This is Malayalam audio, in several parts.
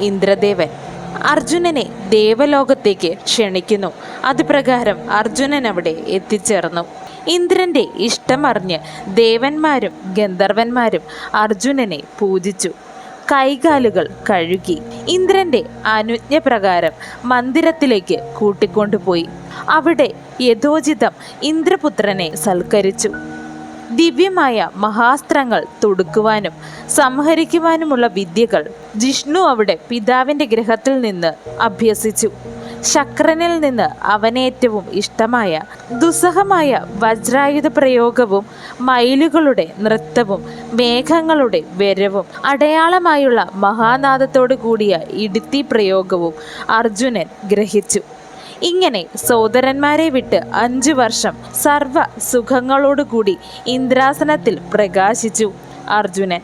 ഇന്ദ്രദേവൻ അർജുനനെ ദേവലോകത്തേക്ക് ക്ഷണിക്കുന്നു. അതുപ്രകാരം അർജുനൻ അവിടെ എത്തിച്ചേർന്നു. ഇന്ദ്രന്റെ ഇഷ്ടമറിഞ്ഞ് ദേവന്മാരും ഗന്ധർവന്മാരും അർജുനനെ പൂജിച്ചു. കൈകാലുകൾ കഴുകി ഇന്ദ്രന്റെ അനുജ്ഞ പ്രകാരം മന്ദിരത്തിലേക്ക് കൂട്ടിക്കൊണ്ടുപോയി. അവിടെ യഥോചിതം ഇന്ദ്രപുത്രനെ സൽക്കരിച്ചു. ദിവ്യമായ മഹാസ്ത്രങ്ങൾ തൊടുക്കുവാനും സംഹരിക്കുവാനുമുള്ള വിദ്യകൾ ജിഷ്ണു അവിടെ പിതാവിന്റെ ഗ്രഹത്തിൽ നിന്ന് അഭ്യസിച്ചു. ശക്രനിൽ നിന്ന് അവനേറ്റവും ഇഷ്ടമായ ദുസ്സഹമായ വജ്രായുധ പ്രയോഗവും മയിലുകളുടെ നൃത്തവും മേഘങ്ങളുടെ വരവും അടയാളമായുള്ള മഹാനാദത്തോടു കൂടിയ ഇടുത്തി പ്രയോഗവും അർജുനൻ ഗ്രഹിച്ചു. ഇങ്ങനെ സോദരന്മാരെ വിട്ട് അഞ്ചു വർഷം സർവ സുഖങ്ങളോടുകൂടി ഇന്ദ്രാസനത്തിൽ പ്രകാശിച്ചു അർജുനൻ.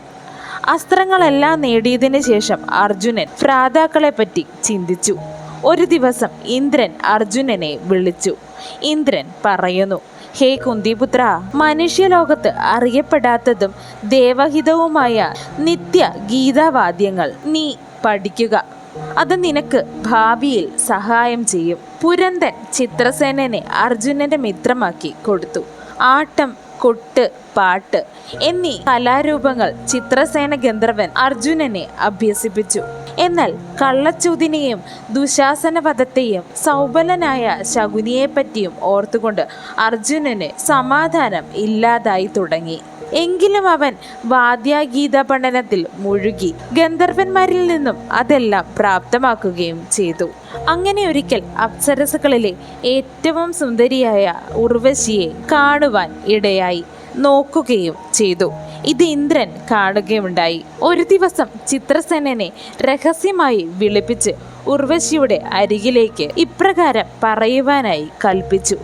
അസ്ത്രങ്ങളെല്ലാം നേടിയതിനു ശേഷം അർജുനൻ ഭ്രാതാക്കളെ പറ്റി ചിന്തിച്ചു. ഒരു ദിവസം ഇന്ദ്രൻ അർജുനനെ വിളിച്ചു. ഇന്ദ്രൻ പറയുന്നു ഹേ കുന്തിപുത്ര മനുഷ്യലോകത്ത് അറിയപ്പെടാത്തതും ദേവഹിതവുമായ നിത്യ ഗീതാവാദ്യങ്ങൾ നീ പഠിക്കുക. അത് നിനക്ക് ഭാവിയിൽ സഹായം ചെയ്യും. പുരന്തൻ ചിത്രസേനനെ അർജുനന്റെ മിത്രമാക്കി കൊടുത്തു. ആട്ടം കൊട്ട് പാട്ട് എന്നീ കലാരൂപങ്ങൾ ചിത്രസേന ഗന്ധർവൻ അർജുനനെ അഭ്യസിപ്പിച്ചു. എന്നാൽ കള്ളച്ചൂതിനെയും ദുശാസനവധത്തെയും സൗബലനായ ശകുനിയെപ്പറ്റിയും ഓർത്തുകൊണ്ട് അർജുനന് സമാധാനം ഇല്ലാതായി തുടങ്ങി. എങ്കിലും അവൻ വാദ്യാഗീത പഠനത്തിൽ മുഴുകി. ഗന്ധർവന്മാരിൽ നിന്നും അതെല്ലാം പ്രാപ്തമാക്കുകയും ചെയ്തു. അങ്ങനെ ഒരിക്കൽ അപ്സരസുകളിലെ ഏറ്റവും സുന്ദരിയായ ഉർവശിയെ കാണുവാൻ ഇടയായി. നോക്കുകയും ചെയ്തു. ഇത് ഇന്ദ്രൻ കാണുകയുണ്ടായി ഒരു ദിവസം ചിത്രസേനനെ രഹസ്യമായി വിളിപ്പിച്ച് ഉർവശിയുടെ അരികിലേക്ക് ഇപ്രകാരം പറയുവാനായി കൽപ്പിച്ചു.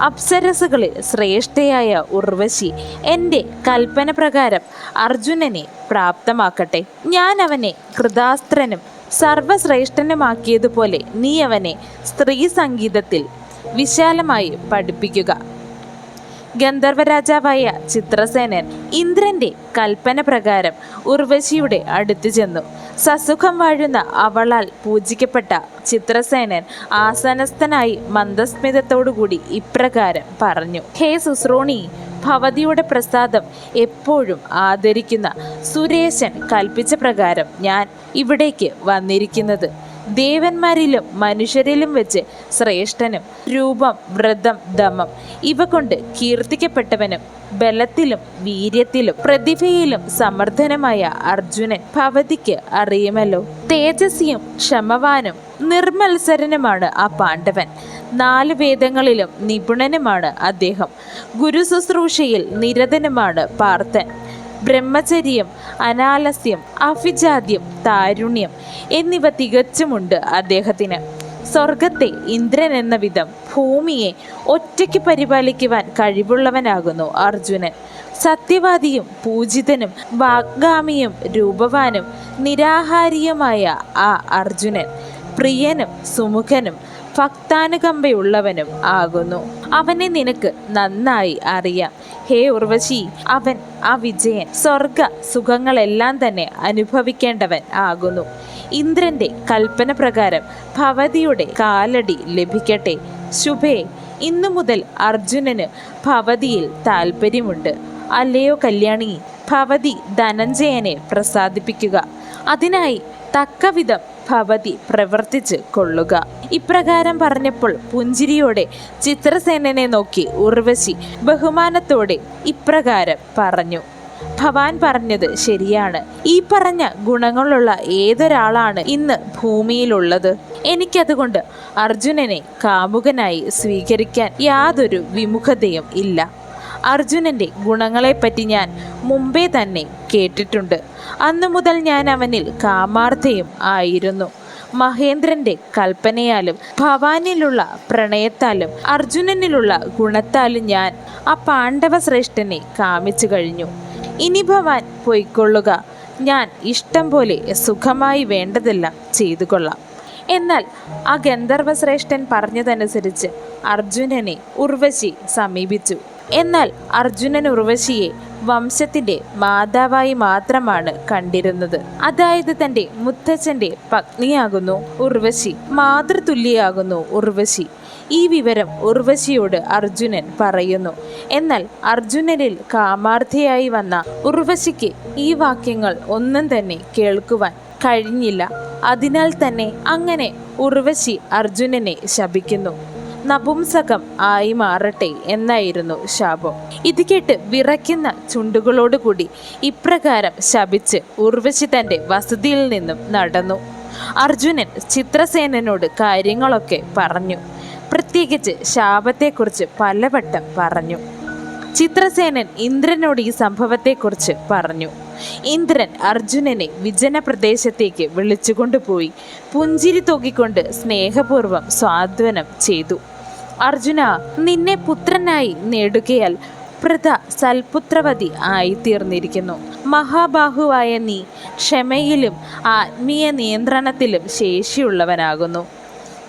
അപ്സരസുകളിൽ ശ്രേഷ്ഠയായ ഉർവശി എന്റെ കൽപ്പന പ്രകാരം അർജുനനെ പ്രാപ്തമാക്കട്ടെ. ഞാൻ അവനെ കൃതാസ്ത്രനും സർവശ്രേഷ്ഠനുമാക്കിയതുപോലെ നീ അവനെ സ്ത്രീ സംഗീതത്തിൽ വിശാലമായി പഠിപ്പിക്കുക. ഗന്ധർവരാജാവായ ചിത്രസേനൻ ഇന്ദ്രന്റെ കൽപ്പന പ്രകാരം ഉർവശിയുടെ അടുത്തു ചെന്നു. സസുഖം വാഴുന്ന അവളാൽ പൂജിക്കപ്പെട്ട ചിത്രസേനൻ ആസനസ്ഥനായി മന്ദസ്മിതത്തോടുകൂടി ഇപ്രകാരം പറഞ്ഞു. ഹേ സുശ്രോണി ഭവതിയുടെ പ്രസാദം എപ്പോഴും ആദരിക്കുന്ന സുരേശൻ കൽപ്പിച്ച പ്രകാരം ഞാൻ ഇവിടേക്ക് വന്നിരിക്കുന്നത്. ദേവന്മാരിലും മനുഷ്യരിലും വെച്ച് ശ്രേഷ്ഠനും രൂപം വ്രതം ദമം ഇവ കൊണ്ട് കീർത്തിക്കപ്പെട്ടവനും ബലത്തിലും വീര്യത്തിലും പ്രതിഭയിലും സമർത്ഥനുമായ അർജുനൻ ഭവതിക്ക് അറിയുമല്ലോ. തേജസ്വിയും ക്ഷമവാനും നിർമത്സരനുമാണ് ആ പാണ്ഡവൻ. നാല് വേദങ്ങളിലും നിപുണനുമാണ് അദ്ദേഹം. ഗുരുശുശ്രൂഷയിൽ നിരതനുമാണ് പാർത്ഥൻ. ബ്രഹ്മചര്യം അനാലസ്യം അഭിജാത്യം താരുണ്യം എന്നിവ തികച്ചുമുണ്ട് അദ്ദേഹത്തിന്. സ്വർഗത്തെ ഇന്ദ്രൻ എന്ന വിധം ഭൂമിയെ ഒറ്റയ്ക്ക് പരിപാലിക്കുവാൻ കഴിവുള്ളവനാകുന്നു അർജുനൻ. സത്യവാദിയും പൂജിതനും വാഗ്ഗാമിയും രൂപവാനും നിരാഹാരിയുമായ ആ അർജുനൻ പ്രിയനും സുമുഖനും ഭക്താനുകമ്പയുള്ളവനും ആകുന്നു. അവനെ നിനക്ക് നന്നായി അറിയാം. ഹേ ഉർവശി അവൻ ആ വിജയൻ. സ്വർഗ സുഖങ്ങളെല്ലാം തന്നെ അനുഭവിക്കേണ്ടവൻ ആകുന്നു. ഇന്ദ്രന്റെ കൽപ്പന പ്രകാരം ഭവതിയുടെ കാലടി ലഭിക്കട്ടെ. ശുഭേ ഇന്നു മുതൽ അർജുനന് ഭവതിയിൽ താല്പര്യമുണ്ട് അല്ലയോ കല്യാണി ഭവതി ധനഞ്ജയനെ പ്രസാദിപ്പിക്കുക. അതിനായി തക്കവിധം ഭവതി പ്രവർത്തിച്ച് കൊള്ളുക. ഇപ്രകാരം പറഞ്ഞപ്പോൾ പുഞ്ചിരിയോടെ ചിത്രസേനനെ നോക്കി ഉർവശി ബഹുമാനത്തോടെ ഇപ്രകാരം പറഞ്ഞു. ഭവാൻ പറഞ്ഞത് ശരിയാണ്. ഈ പറഞ്ഞ ഗുണങ്ങളുള്ള ഏതൊരാളാണ് ഇന്ന് ഭൂമിയിലുള്ളത്? എനിക്കതുകൊണ്ട് അർജുനനെ കാമുകനായി സ്വീകരിക്കാൻ യാതൊരു വിമുഖതയും ഇല്ല. അർജുനന്റെ ഗുണങ്ങളെപ്പറ്റി ഞാൻ മുമ്പേ തന്നെ കേട്ടിട്ടുണ്ട്. അന്നു മുതൽ ഞാൻ അവനിൽ കാമാർത്ഥയും ആയിരുന്നു. മഹേന്ദ്രന്റെ കൽപ്പനയാലും ഭവാനിലുള്ള പ്രണയത്താലും അർജുനനിലുള്ള ഗുണത്താലും ഞാൻ ആ പാണ്ഡവ ശ്രേഷ്ഠനെ കാമിച്ചു കഴിഞ്ഞു. ഇനി ഭവാൻ പൊയ്ക്കൊള്ളുക. ഞാൻ ഇഷ്ടം പോലെ സുഖമായി വേണ്ടതെല്ലാം ചെയ്തു കൊള്ളാം എന്നാൽ ആ ഗന്ധർവശ്രേഷ്ഠൻ പറഞ്ഞതനുസരിച്ച് അർജുനനെ ഉർവശി സമീപിച്ചു. എന്നാൽ അർജുനൻ ഉർവശിയെ വംശത്തിന്റെ മാതാവായി മാത്രമാണ് കണ്ടിരുന്നത്. അതായത് തന്റെ മുത്തച്ഛന്റെ പത്നിയാകുന്നു ഉർവശി മാതൃതുല്യയാകുന്നു ഉർവശി. ഈ വിവരം ഉർവശിയോട് അർജുനൻ പറയുന്നു. എന്നാൽ അർജുനനിൽ കാമാർത്ഥിയായി വന്ന ഉർവശിക്ക് ഈ വാക്യങ്ങൾ ഒന്നും തന്നെ കേൾക്കുവാൻ കഴിഞ്ഞില്ല. അതിനാൽ തന്നെ അങ്ങനെ ഉർവശി അർജുനനെ ശപിക്കുന്നു. നപുംസകം ആയി മാറട്ടെ എന്നായിരുന്നു ശാപം. ഇത് കേട്ട് വിറയ്ക്കുന്ന ചുണ്ടുകളോടുകൂടി ഇപ്രകാരം ശപിച്ച് ഉർവശി തന്റെ വസതിയിൽ നിന്നും നടന്നു. അർജുനൻ ചിത്രസേനനോട് കാര്യങ്ങളൊക്കെ പറഞ്ഞു. പ്രത്യേകിച്ച് ശാപത്തെക്കുറിച്ച് പലവട്ടം പറഞ്ഞു. ചിത്രസേനൻ ഇന്ദ്രനോട് ഈ സംഭവത്തെക്കുറിച്ച് പറഞ്ഞു. ഇന്ദ്രൻ അർജുനനെ വിജന പ്രദേശത്തേക്ക് വിളിച്ചുകൊണ്ടുപോയി. പുഞ്ചിരി തൂക്കിക്കൊണ്ട് സ്നേഹപൂർവം സ്വാധ്വനം ചെയ്തു. അർജുന നിന്നെ പുത്രനായി നേടുകയാൽ പ്രത സൽപുത്രവതി ആയിത്തീർന്നിരിക്കുന്നു. മഹാബാഹുവായ നീ ക്ഷമയിലും ആത്മീയ നിയന്ത്രണത്തിലും ശേഷിയുള്ളവനാകുന്നു.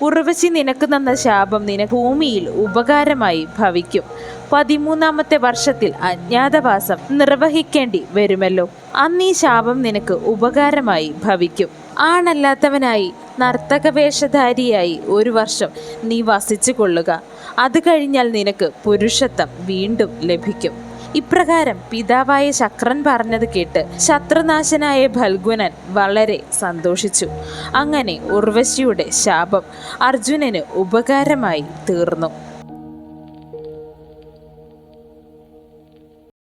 ഉറവശി നിനക്ക് തന്ന ശാപം നിന ഭൂമിയിൽ ഉപകാരമായി ഭവിക്കും. പതിമൂന്നാമത്തെ വർഷത്തിൽ അജ്ഞാതവാസം നിർവഹിക്കേണ്ടി വരുമല്ലോ. അന്നീ ശാപം നിനക്ക് ഉപകാരമായി ഭവിക്കും. ആണല്ലാത്തവനായി നർത്തകവേഷധാരിയായി ഒരു വർഷം നീ വസിച്ചു കൊള്ളുക അത് കഴിഞ്ഞാൽ നിനക്ക് പുരുഷത്വം വീണ്ടും ലഭിക്കും. ഇപ്രകാരം പിതാവായ ശക്രൻ പറഞ്ഞത് കേട്ട് ശത്രുനാശനായ ഭൽഗുനൻ വളരെ സന്തോഷിച്ചു. അങ്ങനെ ഉർവശിയുടെ ശാപം അർജുനന് ഉപകാരമായി തീർന്നു.